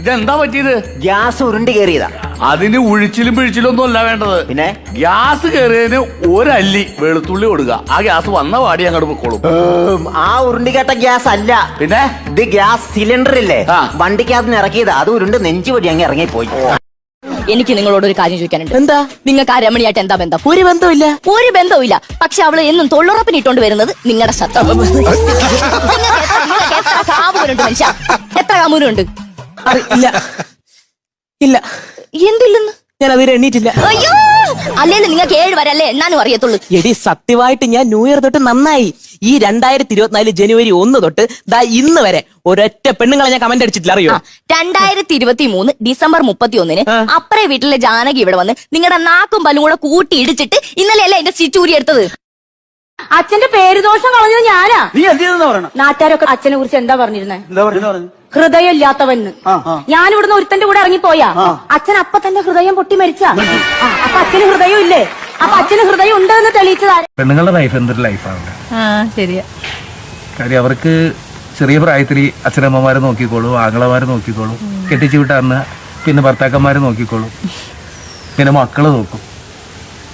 ഇതെന്താ പറ്റിയത്? ഗ്യാസ് ഉരുണ്ടി കയറിയതാ. അതിന് ഉഴിച്ചിലും പിഴിച്ചിലും ഒന്നും അല്ല വേണ്ടത്. പിന്നെ? ഗ്യാസ് കയറിയതിന് ഒരല്ലി വെളുത്തുള്ളി കൊടുക്കുക ആ ഗ്യാസ് വന്ന പാടി അങ്ങോട്ട് പൊക്കോളും. ആ ഉരുണ്ടി കേട്ട ഗ്യാസ് അല്ല. പിന്നെ? ഇത് ഗ്യാസ് സിലിണ്ടർ ഇല്ലേ. വണ്ടിക്കകത്ത് നിന്ന് ഇറക്കിയത്. അത് ഉരുണ്ട് നെഞ്ചു വഴി അങ്ങ് ഇറങ്ങിപ്പോയി. എനിക്ക് നിങ്ങളോട് ഒരു കാര്യം ചോദിക്കാനുണ്ട്. എന്താ? നിങ്ങൾക്ക് ആ രമണിയായിട്ട് എന്താ ബന്ധം? ഒരു ബന്ധമില്ല ഒരു ബന്ധവുമില്ല. പക്ഷെ അവൾ എന്നും തൊള്ളുറപ്പിന് ഇട്ടോണ്ട് വരുന്നത് നിങ്ങളുടെ ശത്രു എത്ര- നിങ്ങൾക്ക് ഇല്ല ഇല്ല. എന്തില്ലെന്ന്? ഞാൻ അതിൽ എണ്ണീറ്റില്ല. അയ്യോ! അല്ലേ നിങ്ങൾക്ക് ഏഴ് വരല്ലേ? എണ്ണാനും എന്നാനും അറിയത്തുള്ളൂ. എടി സത്യമായിട്ട് ഞാൻ ന്യൂ ഇയർ തൊട്ട് നന്നായി. ഈ രണ്ടായിരത്തി ഇരുപത്തിനാല് ജനുവരി ഒന്ന് തൊട്ട് ദാ ഇന്ന് വരെ ഒരൊറ്റ പെണ്ണുങ്ങളെ ഞാൻ കമന്റ് അടിച്ചിട്ടില്ല അറിയോ? രണ്ടായിരത്തി ഇരുപത്തി മൂന്ന് ഡിസംബർ മുപ്പത്തി ഒന്നിന്. അപ്പറേ വീട്ടിലെ ജാനകി ഇവിടെ വന്ന് നിങ്ങളുടെ നാക്കും പല്ലും കൂടെ കൂട്ടി ഇടിച്ചിട്ട് ഇന്നലെയല്ലേ എന്റെ സ്റ്റിച്ച് എടുത്തത്? അച്ഛന്റെ പേരുദോഷം കളഞ്ഞത് ഞാനാ. നീ എന്തിനാ പറയണം? നാട്ടുകാരൊക്കെ അച്ഛനെ കുറിച്ച് എന്താ പറഞ്ഞിരുന്നേ? എന്താ പറഞ്ഞു? പറഞ്ഞു ഹൃദയം ഇല്ലാത്തവന്ന് ഞാൻ ഇവിടുന്ന് ഒരുത്തന്റെ കൂടെ ഇറങ്ങിപ്പോയാ. അച്ഛൻ അപ്പൊ തന്നെ ഹൃദയം പൊട്ടി മരിച്ച. അപ്പൊ അച്ഛന് ഹൃദയം ഇല്ലേ അപ്പൊ അച്ഛന് ഹൃദയം ഉണ്ടെന്ന് തെളിയിച്ചതാ. പെണ്ണുങ്ങളുടെ ലൈഫ് എന്തൊരു ലൈഫാണ് ശരിയാ. കാര്യം അവർക്ക് ചെറിയ പ്രായത്തിൽ അച്ഛനമ്മമാരെ നോക്കിക്കോളൂ ആങ്ങളമാരെ നോക്കിക്കോളൂ കെട്ടിച്ചു വിട്ടാന്ന് പിന്നെ ഭർത്താക്കന്മാരെ നോക്കിക്കോളൂ. പിന്നെ മക്കൾ നോക്കും.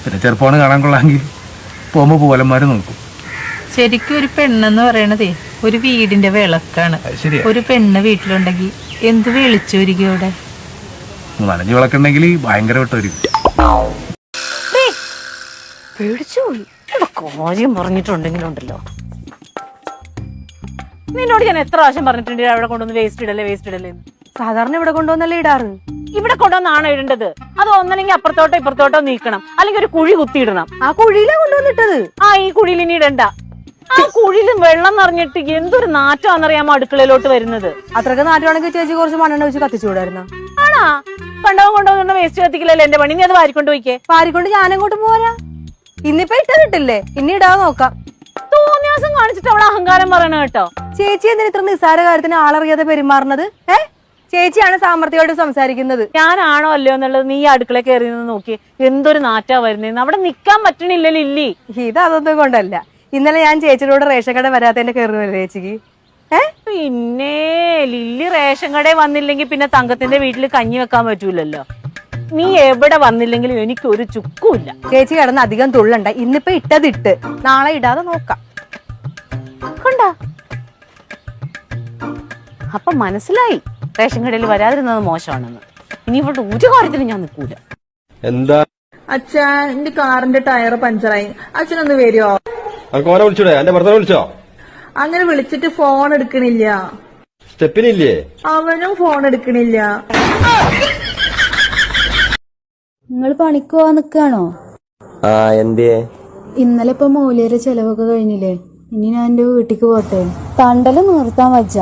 പിന്നെ ചെറുപ്പമാണ് കാണാൻ കൊള്ളാമെങ്കിൽ പോകുമ്പോൾ പോലന്മാര് നോക്കും. ശരിക്കും ഒരു പെണ്ണെന്ന് പറയണതേ ഒരു വീടിന്റെ വിളക്കാണ്. ഒരു പെണ്ണ് വീട്ടിലുണ്ടെങ്കിൽ എന്ത് വിളിച്ചു അവിടെ? നനഞ്ഞു വിളക്കുണ്ടെങ്കിൽ ഭയങ്കര വരും. പേടിച്ചുപോയി കാര്യം പറഞ്ഞിട്ടുണ്ടെങ്കിലുണ്ടല്ലോ നിന്നോട് ഞാൻ എത്ര പ്രാവശ്യം പറഞ്ഞിട്ടുണ്ട് അവിടെ കൊണ്ടുവന്ന് വേസ്റ്റ് ഇടല്ലേ വേസ്റ്റ് ഇടല്ലേ സാധാരണ ഇവിടെ കൊണ്ടുവന്നല്ലേ ഇടാറ്? ഇവിടെ കൊണ്ടുവന്നാണ് ഇടേണ്ടത്? അത് ഒന്നല്ലെങ്കിൽ അപ്പുറത്തോട്ടോ ഇപ്പുറത്തോട്ടോ നീക്കണം. അല്ലെങ്കിൽ ഒരു കുഴി കുത്തിയിടണം. ആ കുഴിയിലാ കൊണ്ടുവന്നിട്ടത്. ആ ഈ കുഴിയിൽ ഇനി ഇടണ്ട. ആ കുഴിയിൽ വെള്ളം നിറഞ്ഞിട്ട് എന്തൊരു നാറ്റാന്നറിയാമോ അടുക്കളയിലോട്ട് വരുന്നത്? അത്രയ്ക്ക് നാറ്റാണെങ്കിൽ ചേച്ചി കുറച്ച് മണ്ണെണ്ണ വെച്ച് കത്തിച്ചുകൂടായിരുന്നു ആണാ? കണ്ടവും കൊണ്ടുവന്ന വേസ്റ്റ് കത്തിക്കില്ലല്ലോ എന്റെ പണി. നീ അത് വാരിക്കൊണ്ട് പോയിക്കേ. വാരിക്കൊണ്ട് ഞാൻ അങ്ങോട്ട് പോരാ? ഇന്നിപ്പോ ഇട്ടതിട്ടില്ലേ ഇനി ഇടാതെ നോക്കാം. തോന്നിയാസം കാണിച്ചിട്ട് അവിടെ അഹങ്കാരം പറയണ കേട്ടോ. ചേച്ചി എന്തിനാ ഇത്ര നിസ്സാര കാര്യത്തിന് ആളറിയാതെ പെരുമാറുന്നത്? ഏ? ചേച്ചിയാണ് സാമർത്ഥ്യമായിട്ട് സംസാരിക്കുന്നത്. ഞാനാണോ അല്ലയോ എന്നുള്ളത് നീ അടുക്കള കയറി നിന്ന് നോക്കി എന്തൊരു നാറ്റാ വരുന്നേന്ന്. അവിടെ നിക്കാൻ പറ്റണില്ലല്ലോ ലില്ലി ഇത് അതൊന്നും കൊണ്ടല്ല. ഇന്നലെ ഞാൻ ചേച്ചിയോട് കൂടെ റേഷൻ കട വരാത്തതിന്റെ കയറുമല്ലേ ചേച്ചിക്ക്. പിന്നെ ലില്ലി റേഷൻ കടയിൽ വന്നില്ലെങ്കിൽ പിന്നെ തങ്കത്തിന്റെ വീട്ടിൽ കഞ്ഞി വെക്കാൻ പറ്റൂലല്ലോ. നീ എവിടെ വന്നില്ലെങ്കിലും എനിക്ക് ഒരു ചുക്കുമില്ല. ചേച്ചി കിടന്ന് അധികം തുള്ളണ്ട. ഇന്നിപ്പോ ഇട്ടതിട്ട് നാളെ ഇടാതെ നോക്കാം. കൊണ്ടാ? അപ്പൊ മനസ്സിലായി. റേഷൻ കടയിൽ വരാതിരുന്നത് മോശമാണെന്ന്. ഇനി ഇവിടെ ഒരു കാര്യത്തിനും ഞാൻ നിൽക്കൂല. എന്താ? അച്ഛൻ എന്റെ കാറിന്റെ ടയർ പഞ്ചറായി. അച്ഛനൊന്ന് വരുമോ അനക്ക് ഓനെ വിളിച്ചൂടെ? എന്റെ ഭർത്താവ് വിളിച്ചോ? അങ്ങനെ വിളിച്ചിട്ട് ഫോൺ എടുക്കണില്ല. സ്റ്റെപ്പിനില്ലേ? അവനും ഫോൺ എടുക്കണില്ല. നിങ്ങൾ പണിക്ക് പോവാൻ നിക്കാണോ? ആ എന്തേ ഇന്നലെ ഇപ്പൊ മൗലിയുടെ ചെലവൊക്കെ കഴിഞ്ഞില്ലേ? ഇനി ഞാൻ എന്റെ വീട്ടിക്ക് പോട്ടെ. തണ്ടൽ നിർത്താൻ വച്ച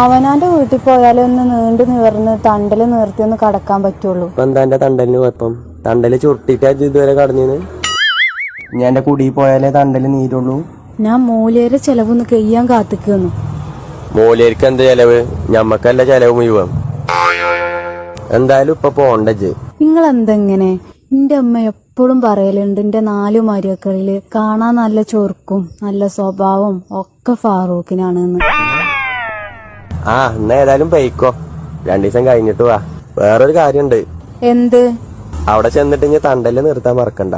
അവനാന്റെ വീട്ടിൽ പോയാലേ ഒന്ന് നീണ്ടു നിവർന്ന് തണ്ടൽ നിർത്തി ഒന്ന് കടക്കാൻ പറ്റുള്ളൂ. ഇപ്പൊ എന്താ എന്റെ തണ്ടലിന് കുഴപ്പം? തണ്ടൽ ചുരുട്ടിട്ടാ ഇതുവരെ കടന്നിന്ന് ഞാൻ എന്റെ കുടി പോയാലേ തണ്ടൽ നീരുള്ളൂ. ഞാൻ മോലേരെ ചെലവൊന്ന് കഴിയാൻ കാത്തിക്കുന്നു മോലേർക്ക് എന്ത് ചെലവ്? ഞമ്മക്കല്ല ചെലവ് മുഴുവൻ. എന്തായാലും ഇപ്പൊ പോണ്ടജ് നിങ്ങൾ എന്തെങ്ങനെ എന്റെ അമ്മ എപ്പോഴും പറയലുണ്ട് എന്റെ നാലു മരുക്കളിൽ കാണാൻ നല്ല ചൊറുക്കും നല്ല സ്വഭാവം ഒക്കെ ഫാറൂഖിനാണെന്ന്. ആ എന്നാ ഏതായാലും പൈക്കോ രണ്ടു ദിവസം കഴിഞ്ഞിട്ട് വാ. വേറൊരു കാര്യണ്ട്. എന്ത്? അവിടെ ചെന്നിട്ട് ഇനി തണ്ടൽ നിർത്താൻ മറക്കണ്ട.